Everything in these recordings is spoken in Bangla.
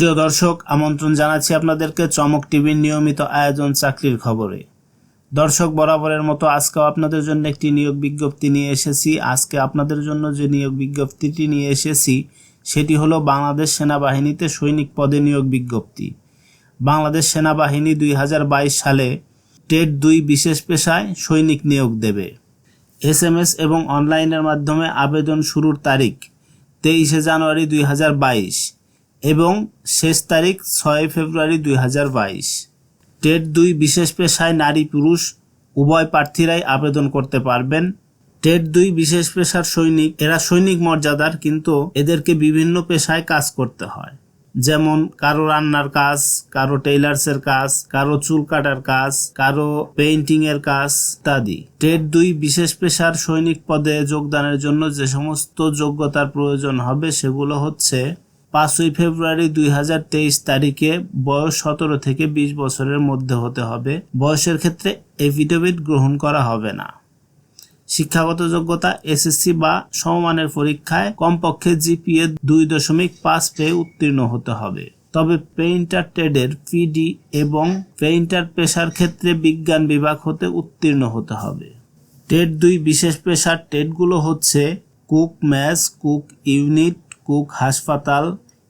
প্রিয় দর্শক, আমন্ত্রণ জানাচ্ছি আপনাদেরকে চমক টিভির নিয়মিত আয়োজন চাকরির খবরে। দর্শক বরাবরের মতো আজকেও আপনাদের জন্য একটি নিয়োগ বিজ্ঞপ্তি নিয়ে এসেছি। আজকে আপনাদের জন্য যে নিয়োগ বিজ্ঞপ্তিটি নিয়ে এসেছি, সেটি হলো বাংলাদেশ সেনাবাহিনীতে সৈনিক পদে নিয়োগ বিজ্ঞপ্তি। বাংলাদেশ সেনাবাহিনী দুই হাজার বাইশ সালে টেট দুই বিশেষ পেশায় সৈনিক নিয়োগ দেবে। এস এম এস এবং অনলাইনের মাধ্যমে আবেদন শুরুর তারিখ তেইশে জানুয়ারি দুই হাজার বাইশ। এবং শেষ তারিখ ছয় ফেব্রুয়ারি দুই হাজার বাইশ। টেট দুই বিশেষ পেশায় নারী পুরুষ, উভয় প্রার্থীরাই আবেদন করতে পারবেন। টেট দুই বিশেষ পেশার সৈনিক, এরা সৈনিক মর্যাদার, কিন্তু এদেরকে বিভিন্ন পেশায় কাজ করতে হয়। যেমন কারও রান্নার কাজ, কারও টেইলার্সের কাজ, কারও চুল কাটার কাজ, কারও পেইন্টিং এর কাজ ইত্যাদি। টেট দুই বিশেষ পেশার সৈনিক পদে যোগদানের জন্য যে সমস্ত যোগ্যতার প্রয়োজন হবে সেগুলো হচ্ছে পাঁচই ফেব্রুয়ারি দুই হাজার তেইশ তারিখে বয়স সতেরো থেকে বিশ বছরের মধ্যে হতে হবে। বয়সের ক্ষেত্রে এফিডেভিট গ্রহণ করা হবে না। শিক্ষাগত যোগ্যতা, এসএসসি বা সমমানের পরীক্ষায় কমপক্ষে জিপিএ দুই দশমিক পাঁচ পেয়ে উত্তীর্ণ হতে হবে। তবে পেইন্টার ট্রেডের পিডি এবং পেইন্টার পেশার ক্ষেত্রে বিজ্ঞান বিভাগ হতে উত্তীর্ণ হতে হবে। টেট দুই বিশেষ পেশার টেটগুলো হচ্ছে cook, match, cook unit cook হাসপাতাল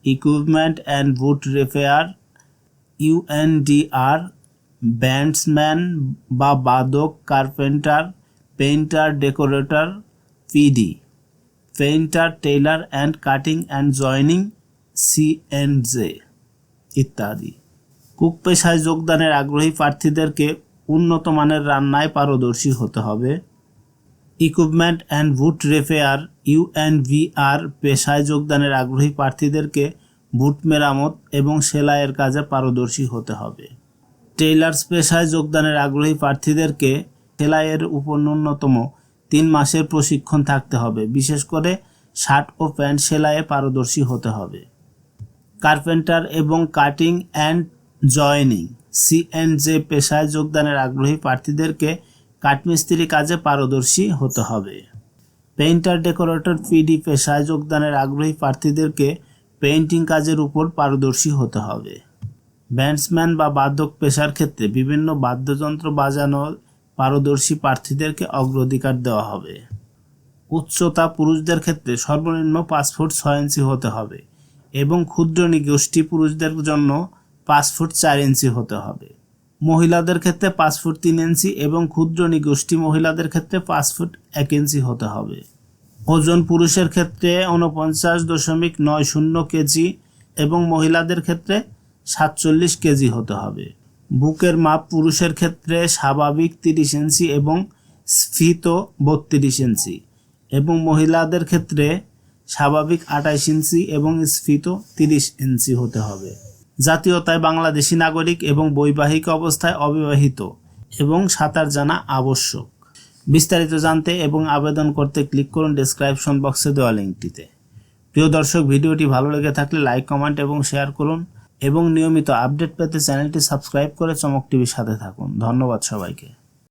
equipment and boot repair UNDR bandsman বা বাদক carpenter painter decorator PD painter tailor and cutting and joining C and J ইত্যাদি। কুক পেশায় যোগদানের আগ্রহী প্রার্থীদেরকে উন্নত মানের রান্নায় পারদর্শী হতে হবে। Equipment and boot repair UNVR পেশায় যোগদানের আগ্রহী প্রার্থীদেরকে বুট মেরামত এবং সেলাইয়ের কাজে পারদর্শী হতে হবে। টেইলার্স পেশায় যোগদানের আগ্রহী প্রার্থীদেরকে সেলাইয়ের উপর ন্যূনতম তিন মাসের প্রশিক্ষণ থাকতে হবে। বিশেষ করে শার্ট ও প্যান্ট সেলাইয়ে পারদর্শী হতে হবে। কার্পেন্টার এবং কাটিং অ্যান্ড জয়েনিং সিএনজে পেশায় যোগদানের আগ্রহী প্রার্থীদেরকে কাঠমিস্ত্রি কাজে পারদর্শী হতে হবে। পেইন্টার ডেকোরেটর পিডি পেশায় যোগদানের আগ্রহী প্রার্থীদেরকে পেইন্টিং কাজের উপর পারদর্শী হতে হবে। ব্যান্ডসম্যান বা বাদ্যক পেশার ক্ষেত্রে বিভিন্ন বাদ্যযন্ত্র বাজানোর পারদর্শী প্রার্থীদেরকে অগ্রাধিকার দেওয়া হবে। উচ্চতা পুরুষদের ক্ষেত্রে সর্বনিম্ন পাঁচ ফুট ছয় ইঞ্চি হতে হবে এবং ক্ষুদ্র নিগোষ্ঠী পুরুষদের জন্য পাঁচ ফুট চার ইঞ্চি হতে হবে। মহিলাদের ক্ষেত্রে পাঁচ ফুট তিন ইঞ্চি এবং ক্ষুদ্র নিগোষ্ঠী মহিলাদের ক্ষেত্রে পাঁচ ফুট এক ইঞ্চি হতে হবে। ওজন পুরুষের ক্ষেত্রে উনপঞ্চাশ দশমিক নয় শূন্য কেজি এবং মহিলাদের ক্ষেত্রে সাতচল্লিশ কেজি হতে হবে। বুকের মাপ পুরুষের ক্ষেত্রে স্বাভাবিক তিরিশ ইঞ্চি এবং স্ফীত বত্রিশ ইঞ্চি এবং মহিলাদের ক্ষেত্রে স্বাভাবিক আঠাইশ ইঞ্চি এবং স্ফীত তিরিশ ইঞ্চি হতে হবে। জাতীয়তায় বাংলাদেশি নাগরিক এবং বৈবাহিক অবস্থায় অবিবাহিত এবং সাঁতার জানা আবশ্যক। বিস্তারিত জানতে এবং আবেদন করতে ক্লিক করুন ডেসক্রিপশন বক্সে দেওয়া লিঙ্কটিতে। প্রিয় দর্শক, ভিডিওটি ভালো লেগে থাকলে লাইক কমেন্ট এবং শেয়ার করুন এবং নিয়মিত আপডেট পেতে চ্যানেলটি সাবস্ক্রাইব করে চমক টিভির সাথে থাকুন। ধন্যবাদ সবাইকে।